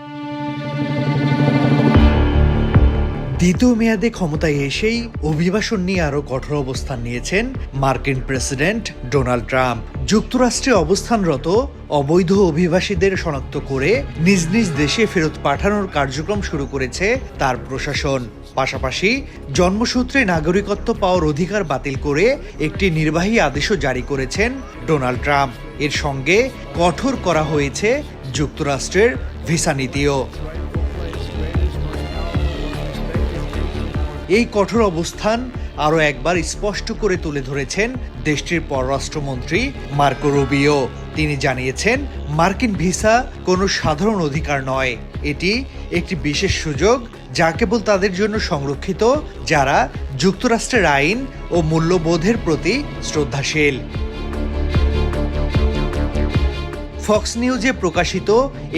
thank you দ্বিতীয় মেয়াদে ক্ষমতায় এসেই অভিবাসন নিয়ে আরও কঠোর অবস্থান নিয়েছেন মার্কিন প্রেসিডেন্ট ডোনাল্ড ট্রাম্প। যুক্তরাষ্ট্রে অবস্থানরত অবৈধ অভিবাসীদের শনাক্ত করে নিজ নিজ দেশে ফেরত পাঠানোর কার্যক্রম শুরু করেছে তার প্রশাসন। পাশাপাশি জন্মসূত্রে নাগরিকত্ব পাওয়ার অধিকার বাতিল করে একটি নির্বাহী আদেশও জারি করেছেন ডোনাল্ড ট্রাম্প। এর সঙ্গে কঠোর করা হয়েছে যুক্তরাষ্ট্রের ভিসা নীতিও। এই কঠোর অবস্থান আরও একবার স্পষ্ট করে তুলে ধরেছেন দেশটির পররাষ্ট্রমন্ত্রী মার্কো রুবিও। তিনি জানিয়েছেন, মার্কিন ভিসা কোনো সাধারণ অধিকার নয়। এটি একটি বিশেষ সুযোগ যা কেবল তাদের জন্য সংরক্ষিত, যারা যুক্তরাষ্ট্রের আইন ও মূল্যবোধের প্রতি শ্রদ্ধাশীল। ফক্স নিউজে প্রকাশিত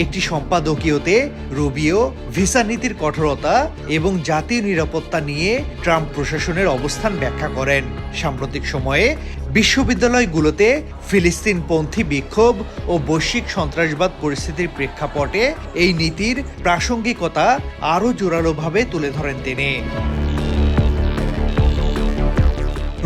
একটি সম্পাদকীয়তে রুবিও, ভিসা নীতির কঠোরতা এবং জাতীয় নিরাপত্তা নিয়ে ট্রাম্প প্রশাসনের অবস্থান ব্যাখ্যা করেন। সাম্প্রতিক সময়ে বিশ্ববিদ্যালয়গুলোতে ফিলিস্তিনপন্থী বিক্ষোভ ও বৈশ্বিক সন্ত্রাসবাদ পরিস্থিতির প্রেক্ষাপটে এই নীতির প্রাসঙ্গিকতা আরও জোরালোভাবে তুলে ধরেন তিনি।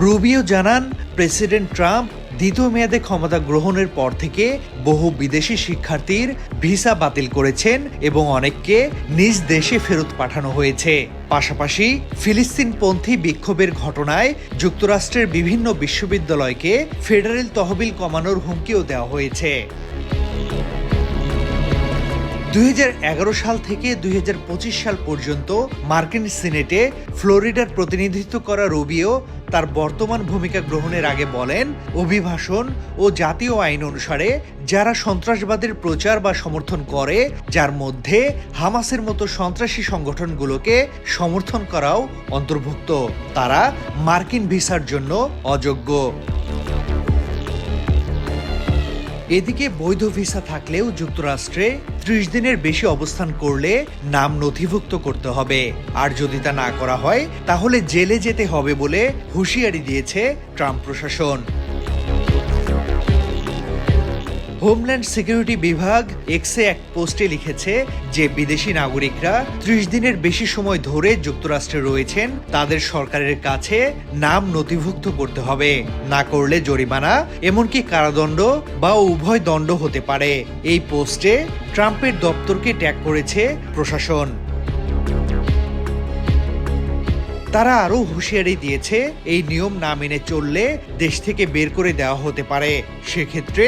রুবিও জানান, প্রেসিডেন্ট ট্রাম্প দ্বিতীয় মেয়াদে ক্ষমতা গ্রহণের পর থেকে বহু বিদেশি শিক্ষার্থীর ভিসা বাতিল করেছেন এবং অনেককে নিজ দেশে ফেরত পাঠানো হয়েছে। পাশাপাশি ফিলিস্তিনপন্থী বিক্ষোভের ঘটনায় যুক্তরাষ্ট্রের বিভিন্ন বিশ্ববিদ্যালয়কে ফেডারেল তহবিল কমানোর হুমকিও দেওয়া হয়েছে। দুই হাজার এগারো সাল থেকে দুই হাজার পঁচিশ সাল পর্যন্ত মার্কিন সিনেটে ফ্লোরিডার প্রতিনিধিত্ব করা রুবিও তার বর্তমান ভূমিকা গ্রহণের আগে বলেন অভিবাসন ও জাতীয় আইন অনুসারে যারা সন্ত্রাসবাদের প্রচার বা সমর্থন করে, যার মধ্যে হামাসের মতো সন্ত্রাসী সংগঠনগুলোকে সমর্থন করাও অন্তর্ভুক্ত। তারা মার্কিন ভিসার জন্য অযোগ্য। এদিকে বৈধ ভিসা থাকলেও যুক্তরাষ্ট্রে ত্রিশ দিনের বেশি অবস্থান করলে নাম নথিভুক্ত করতে হবে। আর যদি তা না করা হয়, তাহলে জেলে যেতে হবে বলে হুঁশিয়ারি দিয়েছে ট্রাম্প প্রশাসন। হোমল্যান্ড সিকিউরিটি বিভাগ এক্সে এক পোস্টে লিখেছে যে বিদেশি নাগরিকরা ত্রিশ দিনের বেশি সময় ধরে যুক্তরাষ্ট্রে রয়েছেন, তাদের সরকারের কাছে নাম নথিভুক্ত করতে হবে। না করলে জরিমানা, এমনকি কারাদণ্ড বা উভয় দণ্ড হতে পারে। এই পোস্টে ট্রাম্পের দপ্তরকে ট্যাগ করেছে প্রশাসন। তারা আরও হুঁশিয়ারি দিয়েছে, এই নিয়ম না মেনে চললে দেশ থেকে বের করে দেওয়া হতে পারে। সেক্ষেত্রে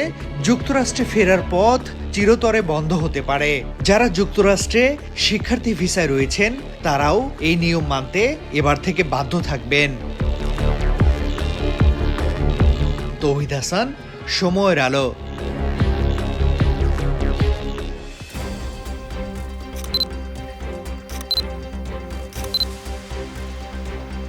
যুক্তরাষ্ট্রে ফেরার পথ চিরতরে বন্ধ হতে পারে। যারা যুক্তরাষ্ট্রে শিক্ষার্থী ভিসায় রয়েছেন, তারাও এই নিয়ম মানতে এবার থেকে বাধ্য থাকবেন। তৌহিদ হাসান, সময়ের আলো।